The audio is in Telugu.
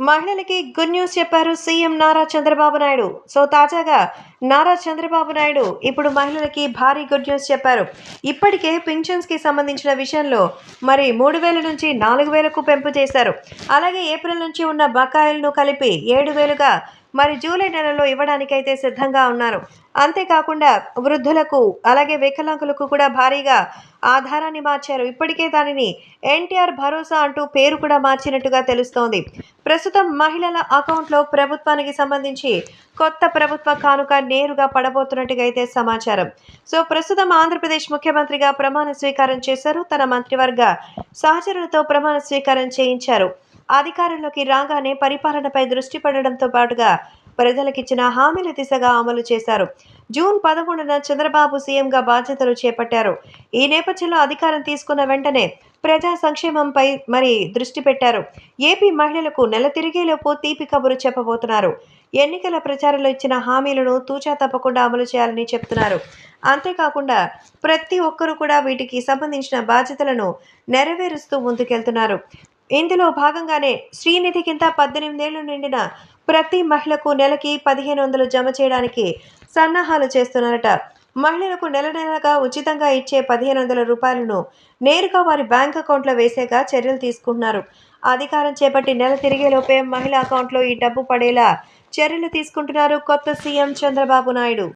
మహిళలకి గుడ్ న్యూస్ చెప్పారు సీఎం నారా చంద్రబాబు నాయుడు. సో తాజాగా నారా చంద్రబాబు నాయుడు ఇప్పుడు మహిళలకి భారీ గుడ్ న్యూస్ చెప్పారు. ఇప్పటికే పింఛన్స్కి సంబంధించిన విషయంలో మరి మూడు వేల నుంచి నాలుగు వేలకు పెంపు చేశారు. అలాగే ఏప్రిల్ నుంచి ఉన్న బకాయిలను కలిపి ఏడు వేలుగా మరి జూలై నెలలో ఇవ్వడానికైతే సిద్ధంగా ఉన్నారు. అంతేకాకుండా వృద్ధులకు అలాగే వికలాంగులకు కూడా భారీగా ఆధారాన్ని మార్చారు. ఇప్పటికే దానిని ఎన్టీఆర్ భరోసా అంటూ పేరు కూడా మార్చినట్టుగా తెలుస్తోంది. ప్రస్తుతం మహిళల అకౌంట్లో ప్రభుత్వానికి సంబంధించి కొత్త ప్రభుత్వ కానుక నేరుగా పడబోతున్నట్టుగా అయితే సమాచారం. సో ప్రస్తుతం ఆంధ్రప్రదేశ్ ముఖ్యమంత్రిగా ప్రమాణ స్వీకారం చేశారు. తన మంత్రివర్గ సహచరులతో ప్రమాణ స్వీకారం చేయించారు. అధికారంలోకి రాగానే పరిపాలనపై దృష్టి పడడంతో పాటుగా ప్రజలకిచ్చిన హామీల దిశగా అమలు చేశారు. జూన్ పదకొండున చంద్రబాబు సీఎంగా బాధ్యతలు చేపట్టారు. ఈ నేపథ్యంలో అధికారం తీసుకున్న వెంటనే ప్రజా సంక్షేమంపై మరి దృష్టి పెట్టారు. ఏపీ మహిళలకు నెల తిరిగేలోపు తీపి కబురు చెప్పబోతున్నారు. ఎన్నికల ప్రచారంలో ఇచ్చిన హామీలను తూచా తప్పకుండా అమలు చేయాలని చెప్తున్నారు. అంతేకాకుండా ప్రతి ఒక్కరూ కూడా వీటికి సంబంధించిన బాధ్యతలను నెరవేరుస్తూ ముందుకెళ్తున్నారు. ఇందులో భాగంగానే శ్రీనిధి కింద పద్దెనిమిదేళ్ళు నిండిన ప్రతి మహిళకు నెలకి పదిహేను వందలు జమ చేయడానికి సన్నాహాలు చేస్తున్నారట. మహిళలకు నెల నెలగా ఉచితంగా ఇచ్చే పదిహేను వందల రూపాయలను నేరుగా వారి బ్యాంక్ అకౌంట్లో వేసేగా చర్యలు తీసుకుంటున్నారు. అధికారం చేపట్టి నెల తిరిగేలోపే మహిళ అకౌంట్లో ఈ డబ్బు పడేలా చర్యలు తీసుకుంటున్నారు కొత్త సీఎం చంద్రబాబు నాయుడు.